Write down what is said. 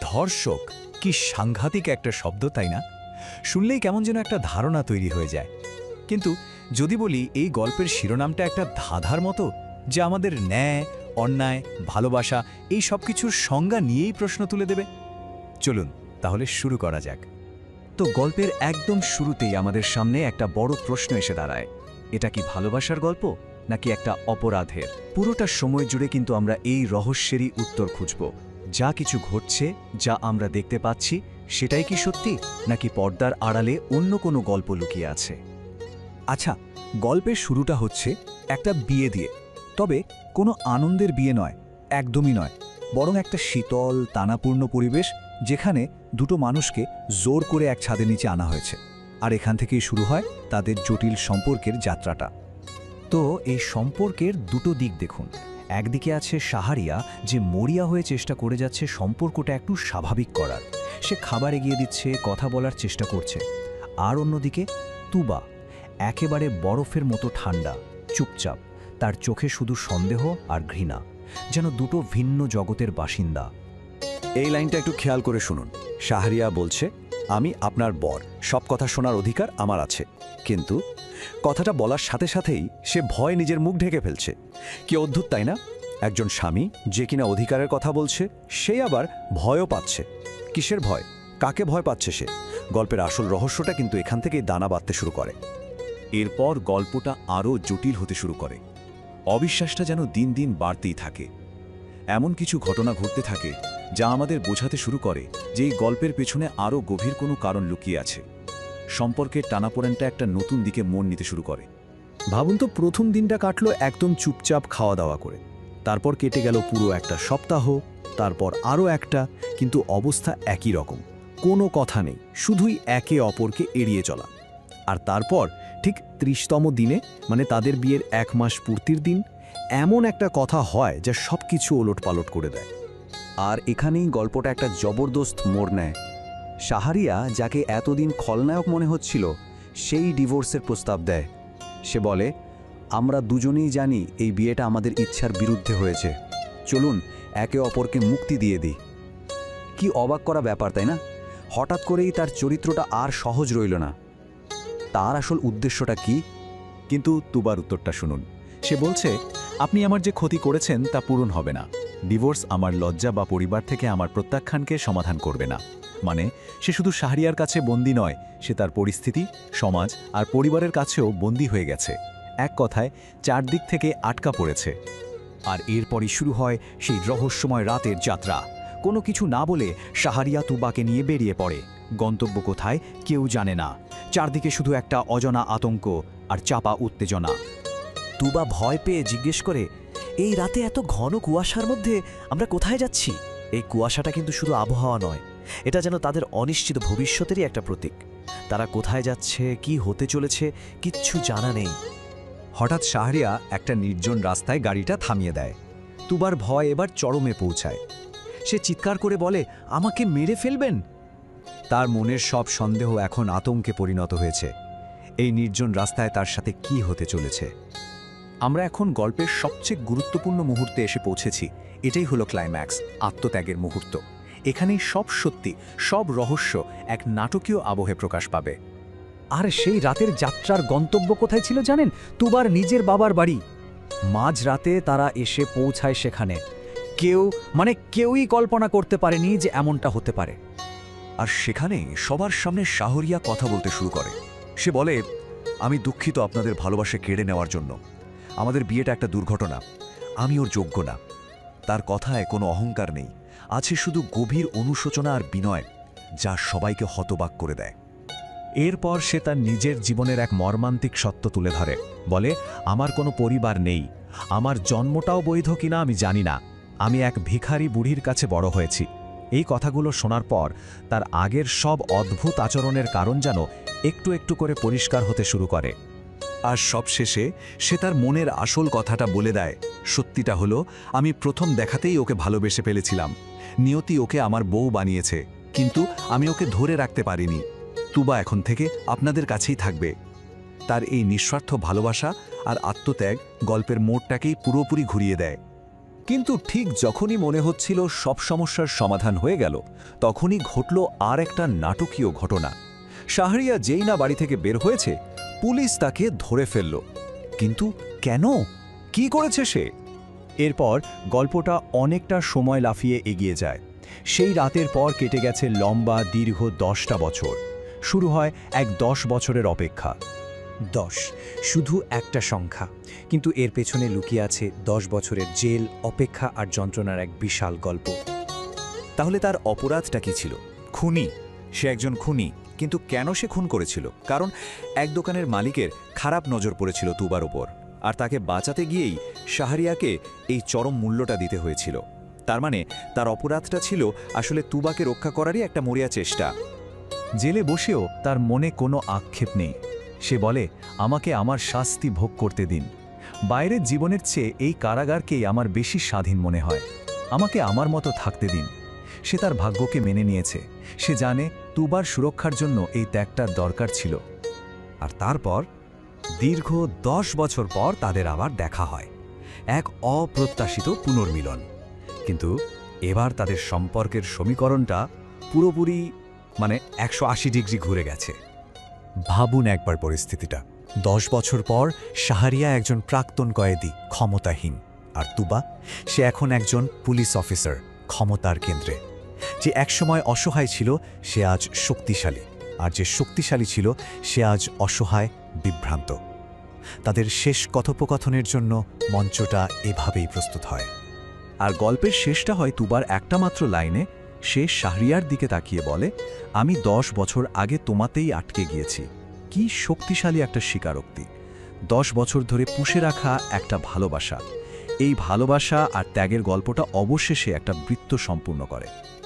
ধর্ষক? কি সাংঘাতিক একটা শব্দ, তাই না? শুনলেই কেমন যেন একটা ধারণা তৈরি হয়ে যায়। কিন্তু যদি বলি, এই গল্পের শিরোনামটা একটা ধাঁধার মতো, যে আমাদের ন্যায়, অন্যায়, ভালোবাসা, এই সব কিছুর সংজ্ঞা নিয়েই প্রশ্ন তুলে দেবে? চলুন, তাহলে শুরু করা যাক। তো গল্পের একদম শুরুতেই আমাদের সামনে একটা বড় প্রশ্ন এসে দাঁড়ায়। এটা কি ভালোবাসার গল্প, নাকি একটা অপরাধের? পুরোটা সময় জুড়ে কিন্তু আমরা এই রহস্যেরই উত্তর খুঁজব। যা কিছু ঘটছে, যা আমরা দেখতে পাচ্ছি, সেটাই কি সত্যি, নাকি পর্দার আড়ালে অন্য কোনো গল্প লুকিয়ে আছে? আচ্ছা গল্পের শুরুটা হচ্ছে একটা বিয়ে দিয়ে। তবে কোনো আনন্দের বিয়ে নয়, একদমই নয়। বরং একটা শীতল, তানাপূর্ণ পরিবেশ, যেখানে দুটো মানুষকে জোর করে এক ছাদের নিচে আনা হয়েছে। আর এখান থেকেই শুরু হয় তাদের জটিল সম্পর্কের যাত্রাটা। তো এই সম্পর্কের দুটো দিক দেখুন। একদিকে আছে সাহারিয়া, যে মরিয়া হয়ে চেষ্টা করে যাচ্ছে সম্পর্কটা একটু স্বাভাবিক করার। সে খাবার এগিয়ে দিচ্ছে, কথা বলার চেষ্টা করছে। আর অন্যদিকে, তুবা, একেবারে বরফের মতো ঠান্ডা, চুপচাপ, তার চোখে শুধু সন্দেহ আর ঘৃণা, যেন দুটো ভিন্ন জগতের বাসিন্দা। এই লাইনটা একটু খেয়াল করে শুনুন। শাহরিয়া বলছে আমি আপনার বর। সব কথা শোনার অধিকার আমার আছে। কিন্তু কথাটা বলার সাথে সাথেই সে ভয় নিজের মুখ ঢেকে ফেলছে। কি অদ্ভুত, তাই না? একজন স্বামী যে কিনা অধিকারের কথা বলছে সেই আবার ভয়ও পাচ্ছে। কিসের ভয়? কাকে ভয় পাচ্ছে সে? গল্পের আসল রহস্যটা কিন্তু এখান থেকেই দানা বাঁধতে শুরু করে। এরপর গল্পটা আরও জটিল হতে শুরু করে। অবিশ্বাসটা যেন দিন দিন বাড়তেই থাকে। এমন কিছু ঘটনা ঘটতে থাকে যা আমাদের বোঝাতে শুরু করে যে এই গল্পের পেছনে আরও গভীর কোনো কারণ লুকিয়ে আছে। সম্পর্কের টানাপোড়েনটা একটা নতুন দিকে মন নিতে শুরু করে। ভাবুন তো, প্রথম দিনটা কাটলো একদম চুপচাপ খাওয়া দাওয়া করে। তারপর কেটে গেল পুরো একটা সপ্তাহ, তারপর আরও একটা, কিন্তু অবস্থা একই রকম। কোনো কথা নেই, শুধুই একে অপরকে এড়িয়ে চলা। আর তারপর, ঠিক ত্রিশতম দিনে মানে তাদের বিয়ের এক মাস পূর্তির দিন, এমন একটা কথা হয় যা সব কিছু ওলট পালট করে দেয়। আর এখানেই গল্পটা একটা জবরদস্ত মোড় নেয়। সাহারিয়া যাকে এতদিন খলনায়ক মনে হচ্ছিল, সেই ডিভোর্সের প্রস্তাব দেয়। সে বলে, আমরা দুজনেই জানি এই বিয়েটা আমাদের ইচ্ছার বিরুদ্ধে হয়েছে। চলুন, একে অপরকে মুক্তি দিয়ে দিই। কি অবাক করা ব্যাপার, তাই না? হঠাৎ করেই তার চরিত্রটা আর সহজ রইল না। তার আসল উদ্দেশ্যটা কি? কিন্তু তুবার উত্তরটা শুনুন। সে বলছে, আপনি আমার যে ক্ষতি করেছেন তা পূরণ হবে না। ডিভোর্স আমার লজ্জা বা পরিবার থেকে আমার প্রত্যাখ্যানকে সমাধান করবে না। মানে সে শুধু শাহরিয়ার কাছে বন্দী নয়, সে তার পরিস্থিতি, সমাজ আর পরিবারের কাছেও বন্দী হয়ে গেছে। এক কথায়, চারদিক থেকে আটকা পড়েছে। আর এরপরই শুরু হয় সেই রহস্যময় রাতের যাত্রা। কোনো কিছু না বলে সাহারিয়া তুবাকে নিয়ে বেরিয়ে পড়ে। গন্তব্য কোথায় কেউ জানে না। চারদিকে শুধু একটা অজানা আতঙ্ক আর চাপা উত্তেজনা। তুবা ভয় পেয়ে জিজ্ঞেস করে এই রাতে এত ঘন কুয়াশার মধ্যে আমরা কোথায় যাচ্ছি? এই কুয়াশাটা কিন্তু শুধু আবহাওয়া নয়, এটা যেন তাদের অনিশ্চিত ভবিষ্যতেরই একটা প্রতীক। তারা কোথায় যাচ্ছে, কি হতে চলেছে, কিচ্ছু জানা নেই। হঠাৎ শাহরিয়া একটা নির্জন রাস্তায় গাড়িটা থামিয়ে দেয়। তুবার ভয় এবার চরমে পৌঁছায়। সে চিৎকার করে বলে, আমাকে মেরে ফেলবেন? তার মনের সব সন্দেহ এখন আতঙ্কে পরিণত হয়েছে। এই নির্জন রাস্তায় তার সাথে কি হতে চলেছে? আমরা এখন গল্পের সবচেয়ে গুরুত্বপূর্ণ মুহূর্তে এসে পৌঁছেছি। এটাই হলো ক্লাইম্যাক্স আত্মত্যাগের মুহূর্ত। এখানেই সব সত্যি, সব রহস্য এক নাটকীয় আবহে প্রকাশ পাবে। আর সেই রাতের যাত্রার গন্তব্য কোথায় ছিল জানেন? তুবার নিজের বাবার বাড়ি। মাঝ রাতে তারা এসে পৌঁছায় সেখানে। কেউ মানে কেউই কল্পনা করতে পারেনি যে এমনটা হতে পারে। আর সেখানে সবার সামনে শাহরিয়া কথা বলতে শুরু করে। সে বলে, আমি দুঃখিত আপনাদের ভালোবাসা কেড়ে নেওয়ার জন্য। আমাদের বিয়েটা একটা দুর্ঘটনা। আমি ওর যোগ্য না। তার কথায় কোনো অহংকার নেই। আছে শুধু গভীর অনুশোচনা আর বিনয়, যা সবাইকে হতবাক করে দেয়। এরপর সে তার নিজের জীবনের এক মর্মান্তিক সত্য তুলে ধরে। বলে, আমার কোনো পরিবার নেই। আমার জন্মটাও বৈধ কিনা আমি জানি না। আমি এক ভিখারি বুড়ির কাছে বড় হয়েছি। এই কথাগুলো শোনার পর তার আগের সব অদ্ভুত আচরণের কারণ যেন একটু একটু করে পরিষ্কার হতে শুরু করে। আর সবশেষে সে তার মনের আসল কথাটা বলে দেয়। সত্যিটা হলো, আমি প্রথম দেখাতেই ওকে ভালোবেসে ফেলেছিলাম। নিয়তি ওকে আমার বউ বানিয়েছে, কিন্তু আমি ওকে ধরে রাখতে পারিনি। তুবা এখন থেকে আপনাদের কাছেই থাকবে। তার এই নিঃস্বার্থ ভালোবাসা আর আত্মত্যাগ গল্পের মোড়টাকেই পুরোপুরি ঘুরিয়ে দেয়। কিন্তু ঠিক যখনই মনে হচ্ছিল সব সমস্যার সমাধান হয়ে গেল, তখনই ঘটল আর একটা নাটকীয় ঘটনা। শাহরিয়া যেই না বাড়ি থেকে বের হয়েছে পুলিশ তাকে ধরে ফেলল। কিন্তু কেন? কি করেছে সে? এরপর গল্পটা অনেকটা সময় লাফিয়ে এগিয়ে যায়। সেই রাতের পর কেটে গেছে লম্বা, দীর্ঘ দশটা বছর। শুরু হয় এক দশ বছরের অপেক্ষা। দশ, শুধু একটা সংখ্যা। কিন্তু এর পেছনে লুকিয়ে আছে দশ বছরের জেল, অপেক্ষা আর যন্ত্রণার এক বিশাল গল্প। তাহলে তার অপরাধটা কি ছিল? খুনি? সে একজন খুনি। কিন্তু কেন সে খুন করেছিল? কারণ এক দোকানের মালিকের খারাপ নজর পড়েছিল তুবার ওপর। আর তাকে বাঁচাতে গিয়েই শাহরিয়াকে এই চরম মূল্যটা দিতে হয়েছিল। তার মানে তার অপরাধটা ছিল আসলে তুবাকে রক্ষা করারই একটা মরিয়া চেষ্টা। জেলে বসেও তার মনে কোনো আক্ষেপ নেই। সে বলে, আমাকে আমার শাস্তি ভোগ করতে দিন। বাইরের জীবনের চেয়ে এই কারাগারকেই আমার বেশি স্বাধীন মনে হয়। আমাকে আমার মতো থাকতে দিন। সে তার ভাগ্যকে মেনে নিয়েছে। সে জানে তুবার সুরক্ষার জন্য এই ত্যাগটার দরকার ছিল। আর তারপর দীর্ঘ দশ বছর পর তাদের আবার দেখা হয়। এক অপ্রত্যাশিত পুনর্মিলন। কিন্তু এবার তাদের সম্পর্কের সমীকরণটা পুরোপুরি মানে একশো আশি ডিগ্রি ঘুরে গেছে। ভাবুন একবার পরিস্থিতিটা। দশ বছর পর সাহারিয়া একজন প্রাক্তন কয়েদি, ক্ষমতাহীন। আর তুবা, সে এখন একজন পুলিশ অফিসার, ক্ষমতার কেন্দ্রে। যে একসময় অসহায় ছিল, সে আজ শক্তিশালী। আর যে শক্তিশালী ছিল, সে আজ অসহায়, বিভ্রান্ত। তাদের শেষ কথোপকথনের জন্য মঞ্চটা এভাবেই প্রস্তুত হয়। আর গল্পের শেষটা হয় তুবার একটা মাত্র লাইনে। সে শাহরিয়ার দিকে তাকিয়ে বলে, আমি দশ বছর আগে তোমাতেই আটকে গিয়েছি। কি শক্তিশালী একটা স্বীকারোক্তি। দশ বছর ধরে পুষে রাখা একটা ভালোবাসা। এই ভালোবাসা আর ত্যাগের গল্পটা অবশেষে একটা বৃত্ত সম্পূর্ণ করে।